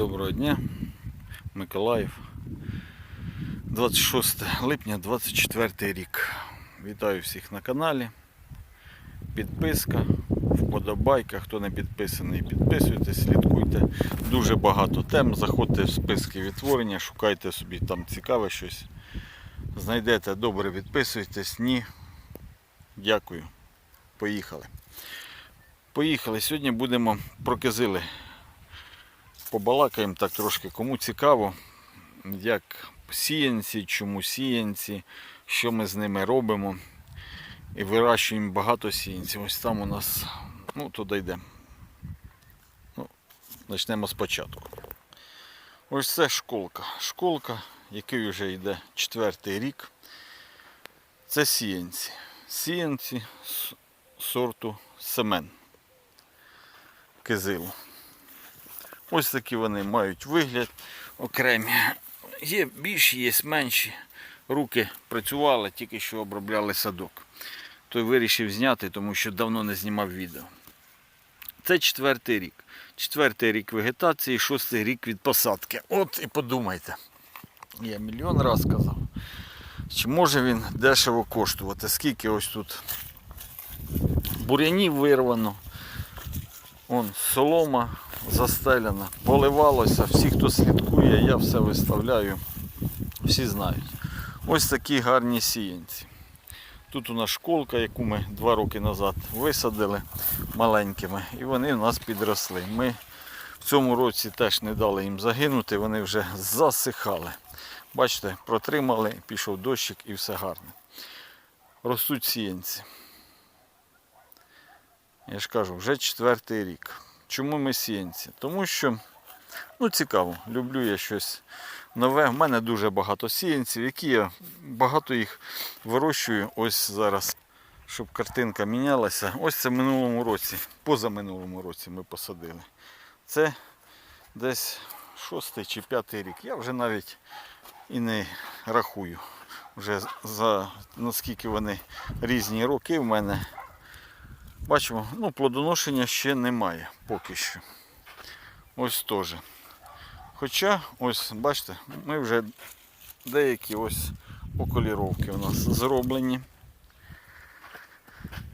доброго дня. Миколаїв. 26 липня 24 рік. Вітаю всіх на каналі. Підписка, вподобайка. Хто не підписаний, підписуйтесь, слідкуйте. Дуже багато тем. Заходьте в списки відтворення, шукайте собі там цікаве щось. Знайдете добре, підписуйтесь. Ні. Дякую. Поїхали. Поїхали. Сьогодні будемо про кизили побалакаємо так трошки, кому цікаво, як сіянці, чому сіянці, що ми з ними робимо. І вирощуємо багато сіянців. Ось там у нас, ну, туди йдемо. Ну, почнемо спочатку. Ось це школка. Школка, який вже йде четвертий рік. Це сіянці. Сіянці сорту семен. Кизилу. Ось такі вони мають вигляд окремі. Є більші, є менші. Руки працювали, тільки що обробляли садок. Той вирішив зняти, тому що давно не знімав відео. Це четвертий рік. Четвертий рік вегетації, шостий рік від посадки. От і подумайте. Я мільйон раз казав. Чи може він дешево коштувати? Скільки ось тут бур'янів вирвано. Вон солома застеляна, поливалося. Всі, хто слідкує, я все виставляю. Всі знають. Ось такі гарні сіянці. Тут у нас школка, яку ми два роки назад висадили маленькими, і вони у нас підросли. Ми в цьому році теж не дали їм загинути, вони вже засихали. Бачите, протримали, пішов дощик і все гарно. Ростуть сіянці. Я ж кажу, вже четвертий рік. Чому ми сіянці? Тому що, ну цікаво, люблю я щось нове. У мене дуже багато сіянців, які я багато їх вирощую ось зараз, щоб картинка мінялася. Ось це в минулому році, позаминулому році ми посадили. Це десь шостий чи п'ятий рік. Я вже навіть і не рахую. Вже за наскільки вони різні роки в мене. Бачимо, ну, плодоношення ще немає поки що. Ось теж. Хоча, ось, бачите, ми вже деякі ось околіровки у нас зроблені.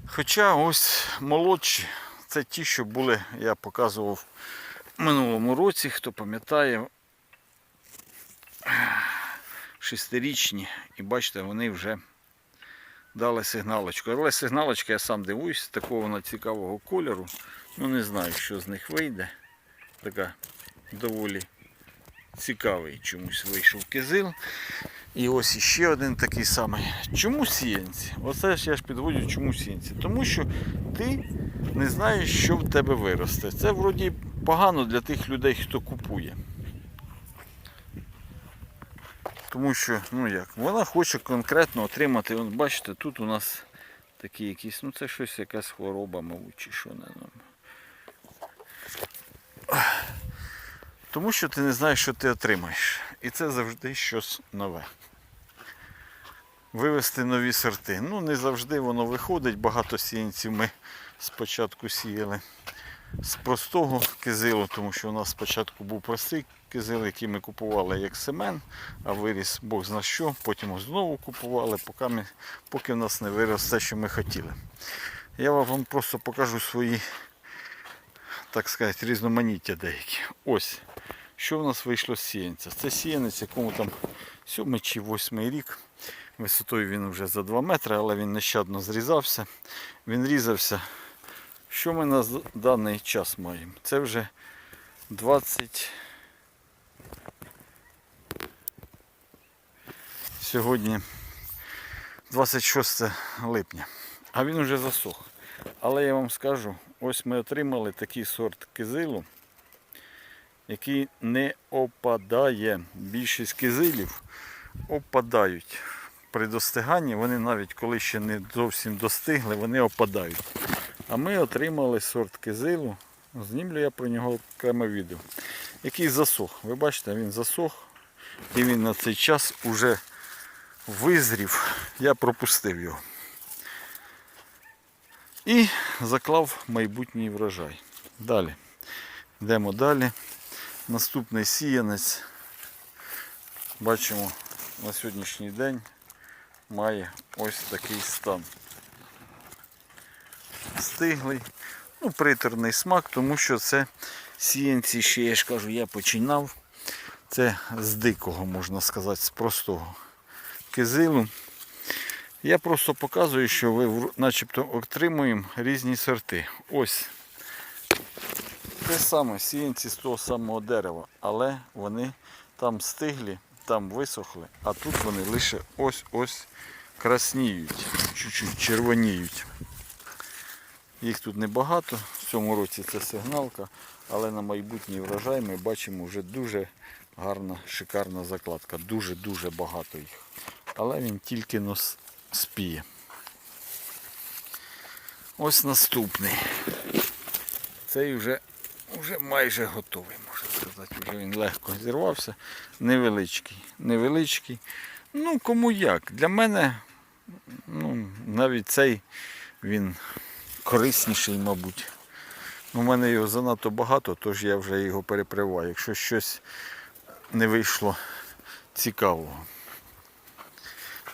Хоча ось молодші, це ті, що були, я показував в минулому році, хто пам'ятає, шестирічні, і бачите, вони вже дали сигналочку. Але сигналочка, я сам дивуюсь, такого вона цікавого кольору. Ну не знаю, що з них вийде. Така доволі цікавий чомусь вийшов кизил. І ось іще один такий самий. Чому сіянці? Оце ж я ж підводжу, чому сіянці? Тому що ти не знаєш, що в тебе виросте. Це вроді погано для тих людей, хто купує. Тому що, ну як, вона хоче конкретно отримати. От бачите, тут у нас такі якісь, ну це щось якась хвороба, мабуть, чи що не ну. Тому що ти не знаєш, що ти отримаєш. І це завжди щось нове. Вивести нові сорти. Ну, не завжди воно виходить. Багато сіянців ми спочатку сіяли з простого кизилу, тому що у нас спочатку був простий кизил, який ми купували як семен, а виріс Бог зна що, потім знову купували, поки, ми, поки в нас не вирос те, що ми хотіли. Я вам просто покажу свої, так сказати, різноманіття деякі. Ось, що в нас вийшло з сіянця. Це сіянець, якому там 7 чи 8 рік. Висотою він вже за 2 метри, але він нещадно зрізався. Він різався. Що ми на даний час маємо? Це вже 20. Сьогодні 26 липня. А він вже засох. Але я вам скажу, ось ми отримали такий сорт кизилу, який не опадає. Більшість кизилів опадають. При достиганні вони навіть коли ще не зовсім достигли, вони опадають. А ми отримали сорт кизилу. Знімлю я про нього окреме відео. Який засох. Ви бачите, він засох. І він на цей час уже визрів. Я пропустив його. І заклав майбутній врожай. Далі. Йдемо далі. Наступний сіянець. Бачимо на сьогоднішній день має ось такий стан. Стиглий, ну, приторний смак, тому що це сіянці, ще я ж кажу, я починав. Це з дикого, можна сказати, з простого кизилу. Я просто показую, що ви начебто отримуємо різні сорти. Ось те саме сіянці з того самого дерева, але вони там стиглі, там висохли, а тут вони лише ось-ось красніють, чуть-чуть червоніють. Їх тут небагато, в цьому році це сигналка, але на майбутній врожай ми бачимо вже дуже гарна, шикарна закладка. Дуже-дуже багато їх. Але він тільки нос спіє. Ось наступний. Цей вже, вже майже готовий, можна сказати. Вже він легко зірвався. Невеличкий. Невеличкий. Ну, кому як. Для мене ну, навіть цей він корисніший, мабуть. У мене його занадто багато, тож я вже його переприваю. Якщо щось не вийшло цікавого.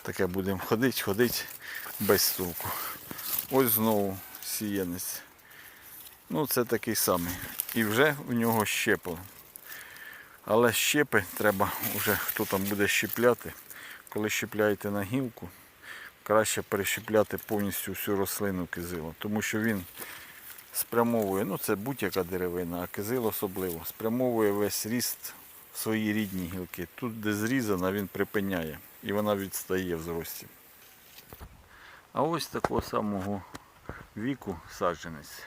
Таке будемо ходити, ходити без толку. Ось знову сіянець. Ну, це такий самий. І вже в нього щепи. Але щепи треба вже хто там буде щепляти. Коли щепляєте на гілку, краще перещепляти повністю всю рослину кизилу, тому що він спрямовує, ну це будь-яка деревина, а кизил особливо, спрямовує весь ріст в свої рідні гілки. Тут, де зрізана, він припиняє і вона відстає в зрості. А ось такого самого віку саджанець.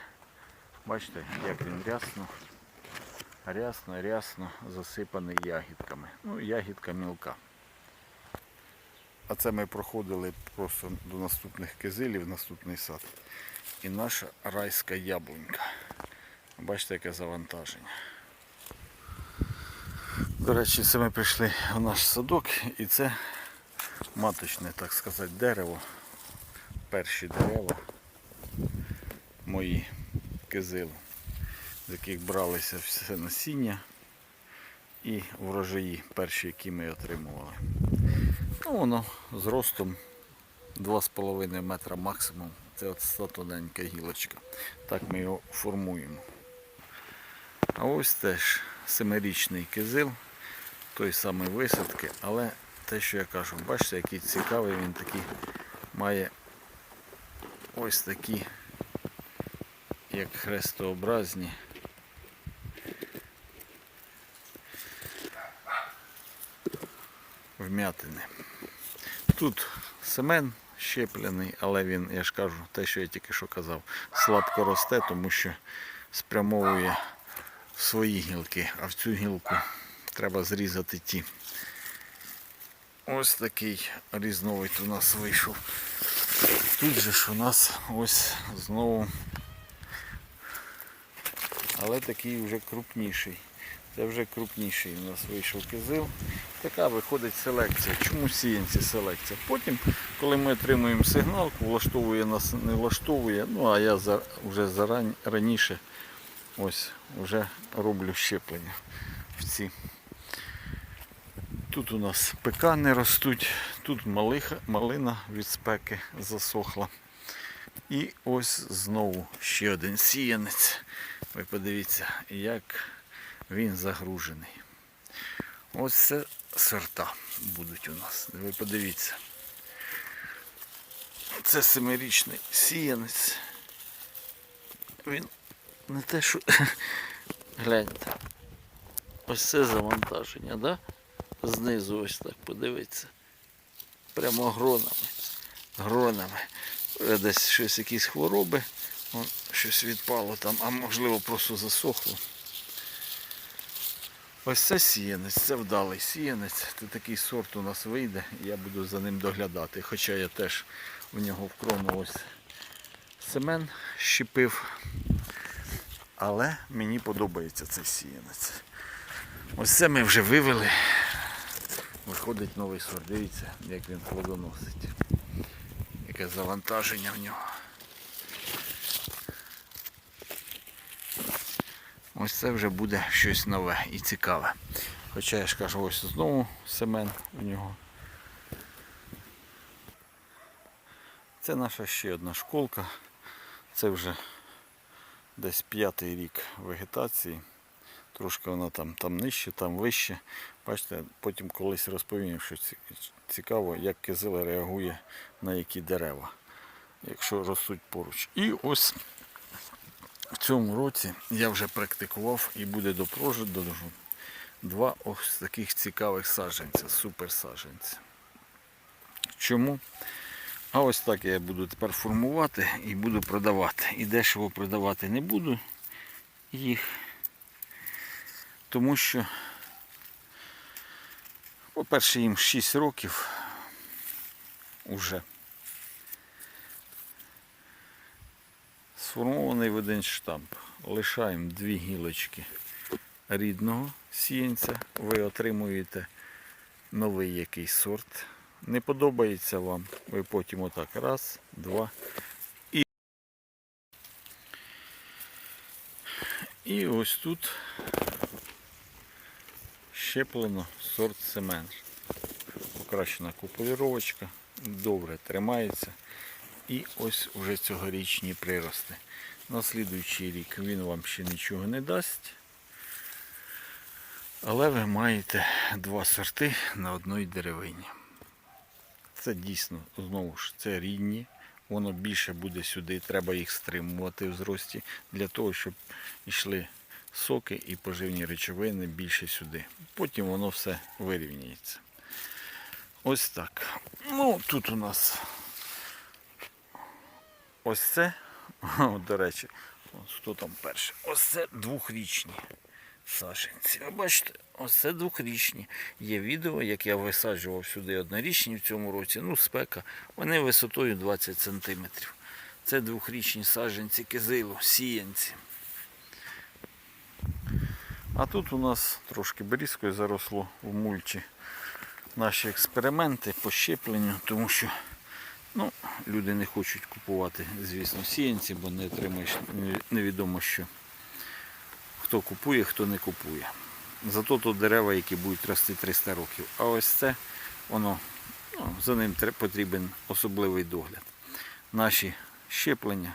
Бачите, як він рясно, рясно, рясно засипаний ягідками. Ну, ягідка мілка. А це ми проходили просто до наступних кизилів, наступний сад. І наша райська яблунька. Бачите, яке завантаження. До речі, це ми прийшли в наш садок і це маточне, так сказати, дерево. Перші дерева мої кизилу, з яких бралися все насіння і врожаї перші, які ми отримували. Ну, воно з ростом 2,5 метра максимум. Це от тоненька гілочка. Так ми його формуємо. А ось теж семирічний кизил, той самий висадки, але те, що я кажу, бачите, який цікавий він такий має ось такі, як хрестообразні. Вмятини. Тут семен щеплений, але він, я ж кажу, те, що я тільки що казав, слабко росте, тому що спрямовує свої гілки, а в цю гілку треба зрізати ті. Ось такий різновид у нас вийшов. Тут же ж у нас ось знову, але такий вже крупніший. Це вже крупніший у нас вийшов кизил. Така виходить селекція. Чому сіянці селекція? Потім, коли ми отримуємо сигналку, влаштовує нас, не влаштовує, ну а я вже заран, раніше ось вже роблю щеплення в ці. Тут у нас пекани ростуть, тут малиха, малина від спеки засохла. І ось знову ще один сіянець. Ви подивіться, як він загружений. Ось це сорта будуть у нас. Ви подивіться. Це семирічний сіянець. Він не те, що. Гляньте. Ось це завантаження, да? Знизу ось так подивіться. Прямо гронами. Гронами. Е, Десь щось якісь хвороби, щось відпало там, а можливо просто засохло. Ось це сіянець, це вдалий сіянець. Це такий сорт у нас вийде, я буду за ним доглядати. Хоча я теж в нього в крону ось семен щепив. Але мені подобається цей сіянець. Ось це ми вже вивели. Виходить новий сорт. Дивіться, як він плодоносить. Яке завантаження в нього. Ось це вже буде щось нове і цікаве. Хоча я ж кажу, ось знову семен у нього. Це наша ще одна школка. Це вже десь п'ятий рік вегетації. Трошки вона там, там нижче, там вище. Бачите, потім колись розповім, що цікаво, як кизила реагує на які дерева, якщо ростуть поруч. І ось в цьому році я вже практикував і буде допрожит два ось таких цікавих саджанця, супер саджанця. Чому? А ось так я буду тепер формувати і буду продавати. І дешево продавати не буду їх, тому що, по-перше, їм 6 років уже. Сформований в один штамп. Лишаємо дві гілочки рідного сіянця. Ви отримуєте новий якийсь сорт. Не подобається вам, ви потім отак раз, два і. І ось тут щеплено сорт семен. Покращена купуліровочка, добре тримається. І ось уже цьогорічні прирости. На слідуючий рік він вам ще нічого не дасть. Але ви маєте два сорти на одній деревині. Це дійсно, знову ж, це рідні. Воно більше буде сюди, треба їх стримувати в зрості для того, щоб йшли соки і поживні речовини більше сюди. Потім воно все вирівняється. Ось так. Ну, тут у нас ось це, О, до речі, хто там перший? Ось це двохрічні саженці. Ви бачите, ось це двохрічні. Є відео, як я висаджував сюди однорічні в цьому році. Ну, спека. Вони висотою 20 см. Це двохрічні саджанці кизилу, сіянці. А тут у нас трошки берізкою заросло в мульчі наші експерименти по щепленню, тому що ну, люди не хочуть купувати, звісно, сіянці, бо не отримаєш невідомо що. Хто купує, хто не купує. Зато то дерева, які будуть рости 300 років. А ось це, воно, ну, за ним потрібен особливий догляд. Наші щеплення.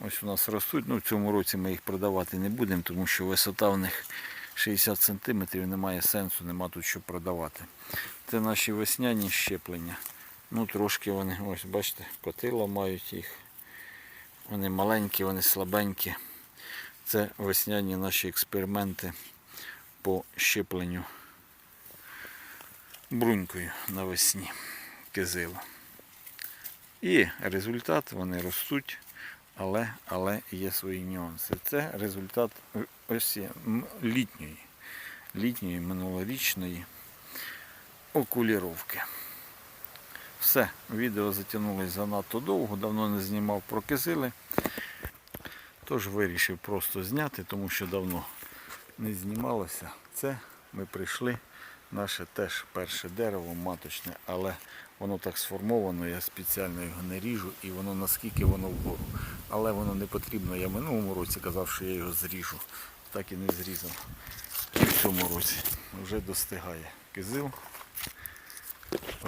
Ось у нас ростуть. Ну, в цьому році ми їх продавати не будемо, тому що висота в них 60 см, немає сенсу, нема тут що продавати. Це наші весняні щеплення. Ну, трошки вони, ось бачите, котила мають їх. Вони маленькі, вони слабенькі. Це весняні наші експерименти по щепленню брунькою навесні кизилу. І результат вони ростуть, але, але є свої нюанси. Це результат ось літньої, літньої минулорічної окуліровки. Все, відео затягнулося занадто довго, давно не знімав про кизили. Тож вирішив просто зняти, тому що давно не знімалося. Це ми прийшли. Наше теж перше дерево маточне, але воно так сформовано, я спеціально його не ріжу і воно наскільки воно вгору. Але воно не потрібно. Я минулому році казав, що я його зріжу. Так і не зрізав. І в цьому році вже достигає кизил.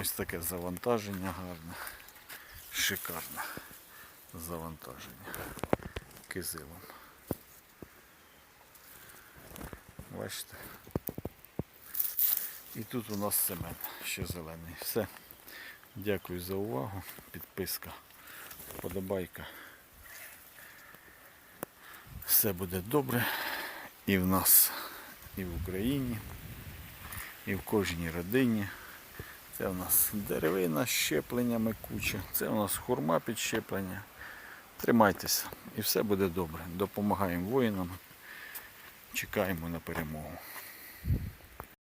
Ось таке завантаження гарне, шикарне завантаження кизилом. Бачите? І тут у нас семен ще зелений. Все. Дякую за увагу. Підписка, подобайка. Все буде добре і в нас, і в Україні, і в кожній родині. Це у нас деревина з щепленнями куча. Це у нас хурма під щеплення. Тримайтеся і все буде добре. Допомагаємо воїнам. Чекаємо на перемогу.